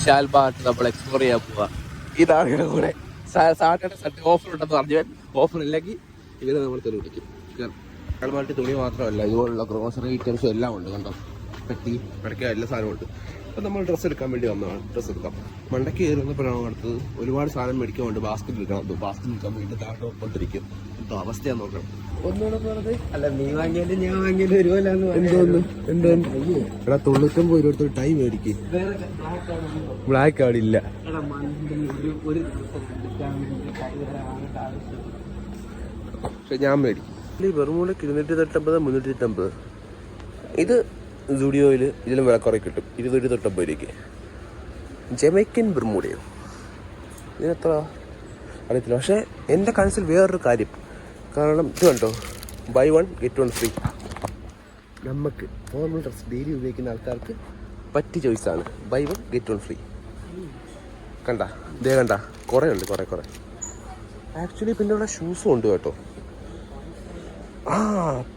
വിശാൽ ഭാഗത്ത് നമ്മൾ എക്സ്പ്ലോർ ചെയ്യാൻ പോവാ. ഇതാണ് കൂടെ. സാറ്റർഡേ ഓഫർ ഉണ്ടെന്ന് പറഞ്ഞു ഓഫർ ഇല്ലെങ്കിൽ ഇവരെ നമ്മൾ തന്നെ വിശാൽ മാർട്ട് തുണി മാത്രമല്ല ഇതുപോലുള്ള ഗ്രോസറി ഐറ്റംസും എല്ലാം ഉണ്ട് കണ്ടോ? പെട്ടി പിടയ്ക്ക എല്ലാ സാധനവും ഉണ്ട്. അപ്പം നമ്മൾ ഡ്രസ്സ് എടുക്കാൻ വേണ്ടി വന്നതാണ്. ഡ്രസ്സ് എടുക്കാം. മണ്ടയ്ക്ക് കയറുന്നപ്പോഴാണ് അടുത്തത് ഒരുപാട് സാധനം മേടിക്കാൻ വേണ്ടി ബാസ്കറ്റ് എടുക്കണം ബാസ്കറ്റ് എടുക്കാൻ വേണ്ടി താഴോട്ടിരിക്കും കൊണ്ടിരിക്കും. എന്തോ അവസ്ഥയാ നോക്കണം. എടാ തൊണ്ണൂറ്റൊമ്പത് രൂപ ടൈം മേടിക്ക്? ബ്ലാക്ക് കാർഡ് ഇല്ല പക്ഷെ ഞാൻ മേടിക്കും. വെറുമൂലക്ക് ഇരുന്നൂറ്റി തൊട്ടമ്പത് മുന്നൂറ്റി തൊട്ടമ്പത്. ഇത് സുഡിയോയിൽ ഇതിലും വില കുറേ കിട്ടും. ഇരുന്നൂറ്റി തൊട്ടമ്പത് രൂപയ്ക്ക്. ജമൈക്കൻ ബെർമൂഡയോ ഇതിനെത്ര? അറിയത്തില്ല. പക്ഷേ എന്റെ കൺസിൽ വേറൊരു കാര്യം. കാരണം ഇത് കണ്ടോ? Buy one get one free നമുക്ക് ഫോർമൽ ഡ്രസ് ഡെയിലി ഉപയോഗിക്കുന്ന ആൾക്കാർക്ക് പറ്റിയ ചോയ്സാണ് buy one get one free കണ്ട? ഇതേ കണ്ട? കുറേ ഉണ്ട് കുറേ കുറേ. ആക്ച്വലി പിന്നെ ഇവിടെ ഷൂസും ഉണ്ട് കേട്ടോ. ആ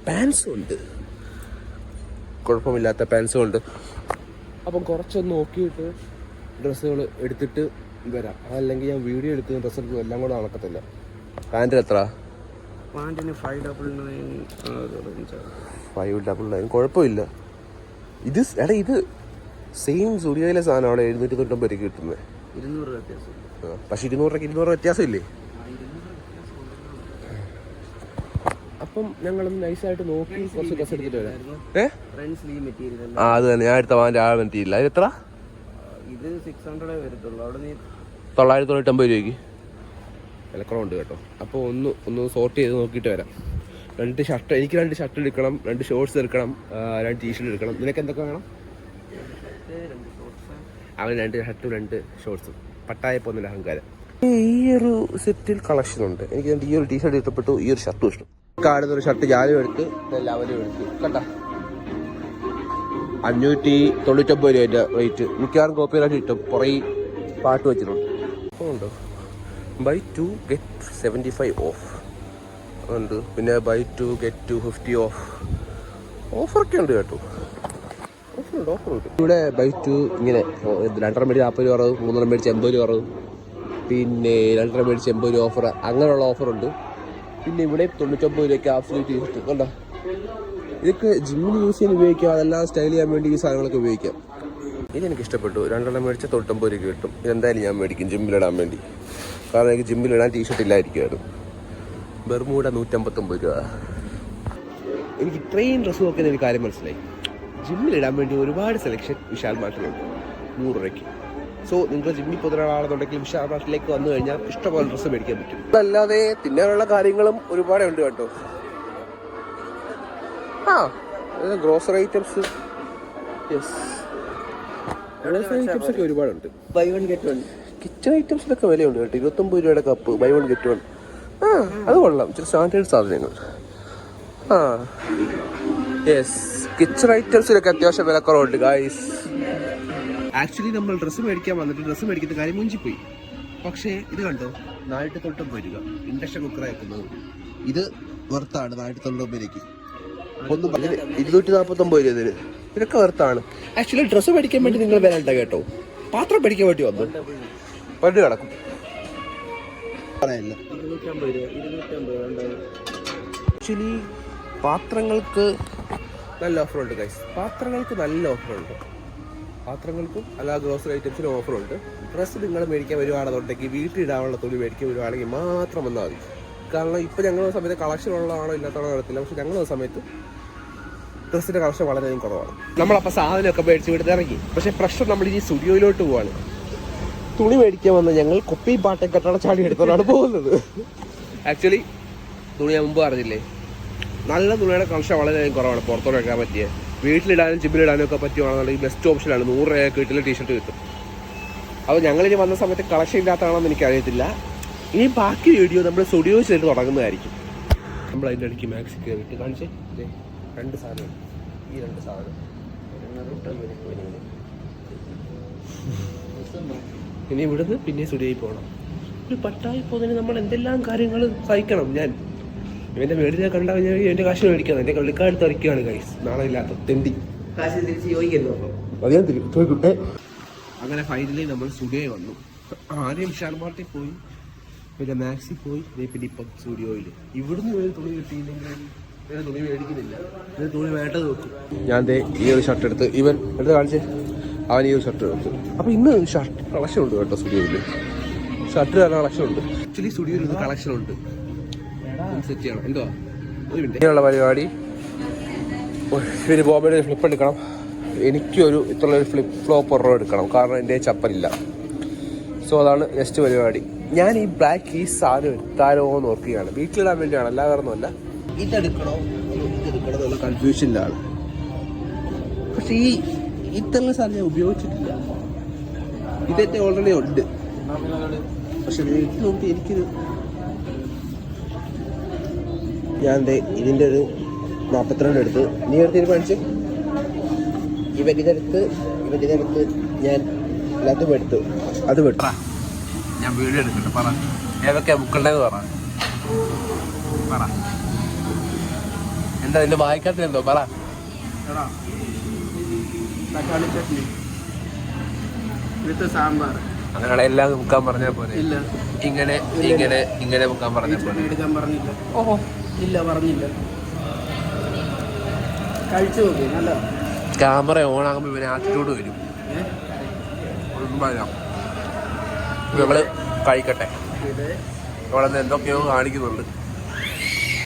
പാൻസും ഉണ്ട്. കുഴപ്പമില്ലാത്ത പാൻസും ഉണ്ട്. അപ്പം കുറച്ചൊന്ന് നോക്കിയിട്ട് ഡ്രസ്സുകൾ എടുത്തിട്ട് വരാം. അതല്ലെങ്കിൽ ഞാൻ വീഡിയോ എടുക്കുന്ന ഡ്രസ്സുകൾ എല്ലാം കൂടെ നടക്കത്തില്ല. പാന്റ് എത്ര പാന്റിന് five double nine five double nine കുഴപ്പമില്ല. ഇത് എടാ ഇത് സെയിം സൂര്യയിലെ സാധനം അവിടെ എഴുന്നൂറ്റി തൊണ്ണൂറ്റൊമ്പത് രൂപ കിട്ടുന്നത്. ഇരുന്നൂറ് രൂപ വ്യത്യാസം പക്ഷെ ഇരുന്നൂറ് രൂപയ്ക്ക് ഇരുന്നൂറ് വ്യത്യാസം ഇല്ലേ അപ്പം ഞങ്ങളും നൈസായിട്ട് നോക്കി കുറച്ച് ഡ്രസ് എടുത്തിട്ട് വരാം. ആ അത് തന്നെ. ഞാൻ എടുത്ത വാന്റെ ആ മെറ്റീരിയൽ അത് എത്ര? ഇത് സിക്സ് ഹൺഡ്രഡേ വരത്തുള്ളൂ. അവിടെ നീ തൊള്ളായിരത്തി തൊണ്ണൂറ്റമ്പത് രൂപയ്ക്ക്. വിലക്കുറവുണ്ട് കേട്ടോ. അപ്പോൾ ഒന്ന് ഒന്ന് സോർട്ട് ചെയ്ത് നോക്കിയിട്ട് വരാം. രണ്ട് ഷർട്ട് എനിക്ക് രണ്ട് ഷർട്ട് എടുക്കണം രണ്ട് ഷോർട്സ് എടുക്കണം രണ്ട് ടീഷർട്ട് എടുക്കണം. നിനക്ക് എന്തൊക്കെ വേണം? അവൻ രണ്ട് ഷർട്ടും രണ്ട് ഷോർട്സും പട്ടായ പോകുന്നില്ല അഹങ്കാരം. ഈ ഒരു സെറ്റിൽ കളക്ഷൻ ഉണ്ട്. എനിക്ക് ഈ ഒരു ടീഷർട്ട് ഇഷ്ടപ്പെട്ടു ഈ ഒരു ഷർട്ടും ഇഷ്ടം. കാണുന്ന ഒരു ഷർട്ട് ഞാനും എടുത്ത് എല്ലാവരും എടുത്തു. കേട്ടോ അഞ്ഞൂറ്റി തൊണ്ണൂറ്റൊമ്പത് രൂപ റേറ്റ് മിക്കവാറും കോപ്പിറൈറ്റ് കിട്ടും പുറകെ പാട്ട് വെച്ചിട്ടുണ്ട്. ഉണ്ടോ? Buy two get seventy five off ഉണ്ട് പിന്നെ buy two get two fifty off ഓഫറൊക്കെ ഉണ്ട് കേട്ടോ. ഓഫറുണ്ട് ഓഫറുണ്ട് ഇവിടെ ബൈ ടു ഇങ്ങനെ രണ്ടര മേടിച്ച് നാൽപ്പത് രൂപ കുറവ് മൂന്നര മേടിച്ച് എൺപത് രൂപ കുറവ് പിന്നെ രണ്ടര മേടിച്ച് എൺപത് രൂപ ഓഫർ അങ്ങനെയുള്ള ഓഫറുണ്ട് പിന്നെ ഇവിടെ തൊണ്ണൂറ്റൊമ്പത് രൂപയ്ക്ക് ആഫ്ലൈറ്റ് ചെയ്തിട്ട് കണ്ടോ? ഇതൊക്കെ ജിമ്മിൽ യൂസ് ചെയ്യാൻ ഉപയോഗിക്കാം. അതെല്ലാം സ്റ്റൈൽ ചെയ്യാൻ വേണ്ടി ഈ സാധനങ്ങളൊക്കെ ഉപയോഗിക്കാം. ഇതെനിക്ക് ഇഷ്ടപ്പെട്ടു. രണ്ടെണ്ണം മേടിച്ച് തൊണ്ണൂറ്റൊമ്പത് രൂപ കിട്ടും. ഇതെന്തായാലും ഞാൻ മേടിക്കും ജിമ്മിലിടാൻ വേണ്ടി. കാരണം എനിക്ക് ജിമ്മിൽ ഇടാൻ ടീഷർട്ട് ഇല്ലായിരിക്കുമായിരുന്നു ബെർമൂട നൂറ്റമ്പത്തൊമ്പത് രൂപ. എനിക്ക് ഇത്രയും ഡ്രസ്സ് നോക്കുന്ന ഒരു കാര്യം മനസ്സിലായി. ജിമ്മിൽ ഇടാൻ വേണ്ടി ഒരുപാട് സെലക്ഷൻ വിശാൽ മാർട്ടിലുണ്ട് നൂറ് രൂപയ്ക്ക്. സോ നിങ്ങൾ ജിമ്മിൽ പോകുന്ന ഒരാളാണെന്നുണ്ടെങ്കിൽ വിശാൽ മാർട്ടിലേക്ക് വന്നു കഴിഞ്ഞാൽ ഇഷ്ടപോലെ ഡ്രസ്സ് മേടിക്കാൻ പറ്റും. അല്ലാതെ തിന്നാനുള്ള കാര്യങ്ങളും ഒരുപാട് ഉണ്ട് കേട്ടോ. ആ grocery items yes grocery items ഒക്കെ ഒരുപാടുണ്ട്. Buy one get one kitchen ഐറ്റംസിനൊക്കെ വിലയുണ്ട് കേട്ടോ. ഇരുപത്തൊമ്പത് രൂപയുടെ cup buy one get one ആ അത് കൊള്ളാം. ഇച്ചിരി സ്റ്റാൻഡേർഡ് സാധനങ്ങൾ. ആ. യെസ് കിച്ചൺ ഐറ്റംസിനൊക്കെ അത്യാവശ്യം വിലക്കുറവുണ്ട് ഗായ്സ് ആക്ച്വലി നമ്മൾ ഡ്രസ്സ് മേടിക്കാൻ വന്നിട്ട് ഡ്രസ്സ് മേടിക്കുന്ന കാര്യം മുഞ്ചിപ്പോയി. പക്ഷേ ഇത് കണ്ടോ? നായിട്ട് തൊട്ടൊമ്പത് രൂപ ഇൻഡക്ഷൻ കുക്കർ അയക്കുന്നത് ഇത് വെറുത്താണ് നായിട്ട് ഒന്നും പറഞ്ഞില്ല ഇരുന്നൂറ്റി നാൽപ്പത്തൊമ്പത് രൂപ ഇതിന്. ഇതൊക്കെ വെറുത്താണ് ആക്ച്വലി ഡ്രസ്സ് മേടിക്കാൻ വേണ്ടി നിങ്ങൾ വരണ്ട കേട്ടോ. പാത്രം മേടിക്കാൻ വേണ്ടി വന്നു. പണ്ട് കിടക്കും. ആക്ച്വലി പാത്രങ്ങൾക്ക് നല്ല ഓഫറുണ്ട് ഗൈസ് പാത്രങ്ങൾക്ക് നല്ല ഓഫറുണ്ട്. പാത്രങ്ങൾക്കും അല്ല ഗ്രോസറി ഐറ്റംസിനും ഓഫറുണ്ട്. ഡ്രസ്സ് നിങ്ങൾ മേടിക്കാൻ വരുവാണെന്നുണ്ടെങ്കിൽ വീട്ടിലിടാനുള്ള തുണി മേടിക്കാൻ വരുവാണെങ്കിൽ മാത്രം വന്നാൽ മതി. കാരണം ഇപ്പോൾ ഞങ്ങൾ സമയത്ത് കളക്ഷൻ ഉള്ളതാണോ ഇല്ലാത്തതാണോ നടത്തില്ല പക്ഷെ ഞങ്ങൾ സമയത്ത് ഡ്രസ്സിന്റെ കളക്ഷൻ വളരെയധികം കുറവാണ്. നമ്മളപ്പോൾ സാധനമൊക്കെ മേടിച്ച് വിടുന്നിറങ്ങി പക്ഷേ പ്രഷർ നമ്മൾ ഇനി സ്റ്റുഡിയോയിലോട്ട് പോവാണ്. തുണി മേടിക്കാൻ വന്ന ഞങ്ങൾ കുപ്പി പാട്ടയും കെട്ടട ചാടി എടുത്തോണ്ടാണ് പോകുന്നത്. ആക്ച്വലി തുണി ഞാൻ മുമ്പ് പറഞ്ഞില്ലേ? നല്ല തുണിയുടെ കളക്ഷൻ വളരെ കുറവാണ്. പുറത്തോട്ട് വെക്കാൻ പറ്റിയ. വീട്ടിലിടാനും ജിമ്മിലിടാനും ഒക്കെ പറ്റുവാണെന്നുണ്ടെങ്കിൽ ബെസ്റ്റ് ഓപ്ഷനാണ് നൂറ് രൂപ വീട്ടിൽ ടീഷർട്ട് കിട്ടും. അപ്പോൾ ഞങ്ങളിനി വന്ന സമയത്ത് കളക്ഷൻ ഇല്ലാത്തതാണെന്ന് എനിക്കറിയത്തില്ല ഇനി ബാക്കി വീഡിയോ നമ്മൾ സ്റ്റുഡിയോ ചെയ്തിട്ട് തുടങ്ങുന്നതായിരിക്കും. നമ്മൾ അതിന്റെ ഇടയ്ക്ക് മാക്സി കയറിയിട്ട് കാണിച്ചേ. രണ്ട് സാധനം. ഈ രണ്ട് സാധനം. ഇനി ഇവിടുന്ന് പിന്നെ സ്റ്റുഡിയോയിൽ പോകണം. ഒരു പട്ടായി പോകുന്നതിന് നമ്മൾ എന്തെല്ലാം കാര്യങ്ങൾ സഹിക്കണം? ഞാൻ ഇവന്റെ മേടിച്ച കണ്ടാൽ ഞാൻ എന്റെ കാശ് മേടിക്കണം. എന്റെ കള്ളിക്കാട് തറിക്കുകയാണ് കൈസ് നാളെ ഇല്ലാത്ത തെണ്ടി കാശ് തിരിച്ച് ചോദിക്കുന്നു അപ്പം. അത് ഞാൻ തിരി- അങ്ങനെ ഫൈനലി നമ്മൾ സ്റ്റുഡിയോയിൽ വന്നു. ആദ്യം ഷാർമാർട്ടിൽ പോയി പിന്നെ മാക്സി പോയി പിന്നെ ഇപ്പം സ്റ്റുഡിയോയിൽ. ഇവിടുന്ന് ഒരു തുണി കിട്ടിയില്ലെങ്കിൽ വേറെ തുണി മേടിക്കുന്നില്ല. തുണി വേണ്ടത് നോക്കും ഞാൻ ദേ ഈ ഒരു ഷർട്ട് എടുത്ത് ഇവൻ എടുത്ത് കാണിച്ചേ. അവൻ ഈ ഒരു ഷർട്ട് എടുത്തു അപ്പോൾ ഇന്ന് ഷർട്ട് കളക്ഷൻ ഉണ്ട് കേട്ടോ സ്റ്റുഡിയോയിൽ ഷർട്ട് നല്ല കളക്ഷൻ ഉണ്ട്. ആക്ച്വലി സ്റ്റുഡിയോയിൽ ഇന്ന് കളക്ഷൻ ഉണ്ട്. സെറ്റ് ചെയ്യണം. എന്തോ? ഒരു മിനിറ്റ് ഇങ്ങനെയുള്ള പരിപാടി. പിന്നെ ബോബയുടെ ഒരു ഫ്ലിപ്പ് എടുക്കണം. എനിക്കൊരു ഇത്രയുള്ള ഒരു ഫ്ലിപ്പ് ഫ്ലോപ്പ് ഒരെണ്ണം എടുക്കണം. കാരണം എന്റെ ചപ്പലില്ല. സോ അതാണ് നെക്സ്റ്റ് പരിപാടി. ഞാൻ ഈ ബ്ലാക്ക് ഈ സാധനം എടുത്താലോ എന്ന് ഓർക്കുകയാണ്. വീട്ടിലിടാൻ വേണ്ടിയാണ്. അല്ല കാരണമല്ല ഇതെടുക്കണോ? ഇതെടുക്കണോ എന്നുള്ള കൺഫ്യൂഷനിലാണ് പക്ഷേ ഈ ഇത്തരം സാധനം ഞാൻ ഉപയോഗിച്ചിട്ടില്ല. ഇതൊക്കെ ഓൾറെഡി ഉണ്ട്. പക്ഷെ വീട്ടിൽ നോക്കി എനിക്കിത് ഞാൻ ഇതിന്റെ ഒരു നാൽപ്പത്തിരണ്ട് എടുത്ത്. നീ എടുത്ത് തീരുമാനിച്ചു ഇവൻ ഇതെടുത്ത് ഇവൻ ഇതെടുത്ത് ഞാൻ അതും എടുത്തു. അത് വിട്ട ഞാൻ വീഡിയോ എടുക്കട്ടെ പറ. ഏതൊക്കെയാ ബുക്കുണ്ടെന്ന് പറ. പറ. എന്താ എന്റെ വായിക്കാത്ത എന്തോ? പറ. എടാ തക്കാളി ചട്നി വിത്ത് സാമ്പാർ. അങ്ങനെയാണ് എല്ലാം മുക്കാൻ പറഞ്ഞ പോലെ ഇല്ല. ഇങ്ങനെ ഇങ്ങനെ ഇങ്ങനെ മുക്കാൻ പറഞ്ഞ പോലെ എടുക്കാൻ പറഞ്ഞില്ല. ഓഹോ. ഇല്ല പറഞ്ഞില്ല. കഴിച്ചു നോക്കി നല്ല ക്യാമറ ഓൺ ആകുമ്പോൾ ഇവന് ആറ്റിറ്റ്യൂഡ് വരും. ഏ? ഒന്നും പറയാം നമ്മൾ കഴിക്കട്ടെ ഇവിടെ എന്തൊക്കെയോ കാണിക്കുന്നുണ്ട്.